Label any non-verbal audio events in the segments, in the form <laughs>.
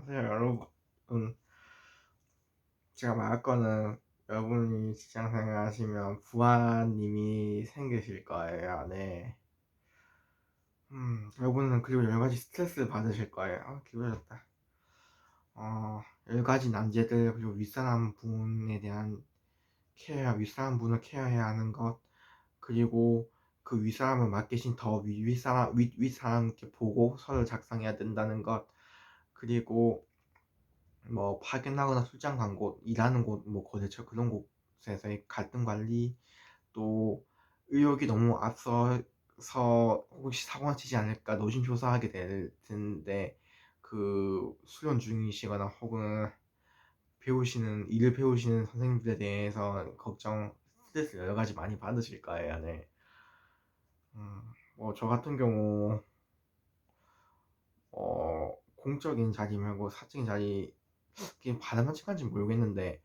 마세요 여러분 제가 말할 거는 여러분이 직장생활 하시면 부하님이 생기실 거예요 네 음, 여러분은 그리고 여러 가지 스트레스를 받으실 거예요. 아 기울어졌다. 어, 여러 가지 난제들 그리고 윗사람 분에 대한 케어 윗사람 분을 케어해야 하는 것 그리고 그 윗사람을 맡기신 더 위, 윗사람 윗, 윗사람께 보고 서류 작성해야 된다는 것 그리고 뭐 파견하거나 출장 간 곳, 일하는 곳, 뭐 거래처 그런 곳에서의 갈등 관리 또 의욕이 너무 앞서서 혹시 사고가 치지 않을까 노심초사하게 될 텐데 그 수련 중이시거나 혹은 배우시는 일을 배우시는 선생님들에 대해서 걱정 스트레스 여러 가지 많이 받으실 거예요. 네. 음, 뭐 저 같은 경우 어 공적인 자리 말고 사적인 자리 그게 받으면 찍은지 모르겠는데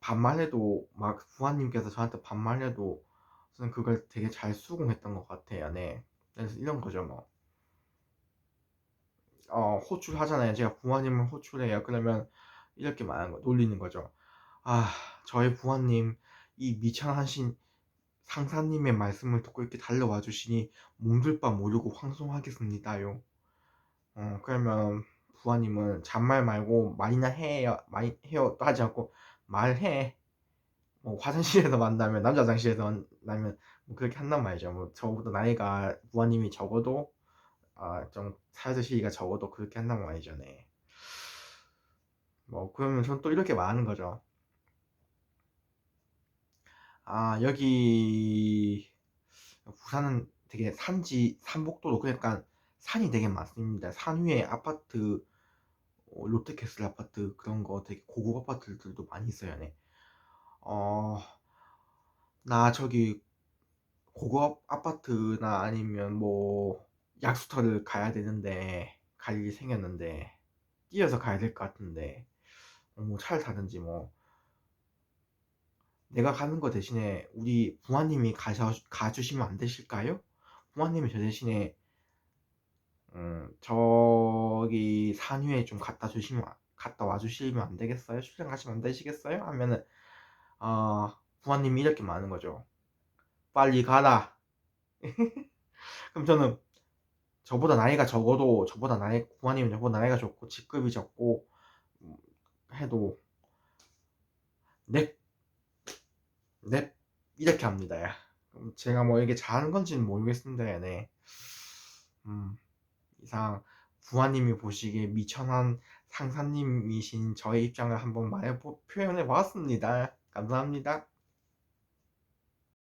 반말해도 막 부하님께서 저한테 반말해도 저는 그걸 되게 잘 수긍했던 것 같아요. 네. 그래서 이런 거죠 뭐. 어 호출하잖아요. 제가 부하님을 호출해요. 그러면 이렇게 말하는 거 놀리는 거죠. 아 저의 부하님 이 미천하신 상사님의 말씀을 듣고 이렇게 달려와 주시니 몸둘 바 모르고 황송하겠습니다요. 어 그러면 부하님은 잔말 말고 말이나 해요 많이 해요. 또 하지 않고 말해. 뭐 화장실에서 만나면 남자 화장실에서 만나면 뭐 그렇게 한단 말이죠. 뭐 저보다 나이가 부하님이 적어도 아좀 사회적 시기가 적어도 그렇게 한단 말이죠. 네. 뭐 그러면 전 또 이렇게 말하는 거죠. 아 여기 부산은 되게 산지 산복도로 그러니까 산이 되게 많습니다 산 위에 아파트 어, 롯데캐슬 아파트 그런 거 되게 고급 아파트들도 많이 있어요. 네. 어, 나 저기 고급 아파트나 아니면 뭐 약수터를 가야 되는데 갈 일이 생겼는데 뛰어서 가야 될 것 같은데 어, 뭐 차를 타든지 뭐 내가 가는 거 대신에 우리 부모님이 가셔, 가주시면 안 되실까요? 부모님이 저 대신에 음, 저기 산 위에 좀 갖다 주시면 갔다 와 주시면 안 되겠어요? 출장 가시면 안 되시겠어요? 하면은 어, 부모님이 이렇게 말하는 거죠. 빨리 가라. <laughs> 그럼 저는 저보다 나이가 적어도 저보다 나이 부모님은 저보다 나이가 적고 직급이 적고 음, 해도 넵, 넵 이렇게 합니다. 제가 뭐 이게 잘하는 건지는 모르겠습니다. 네. 음. 이상 부하님이 보시기에 미천한 상사님이신 저의 입장을 한번 말해 표현해 보았습니다. 감사합니다.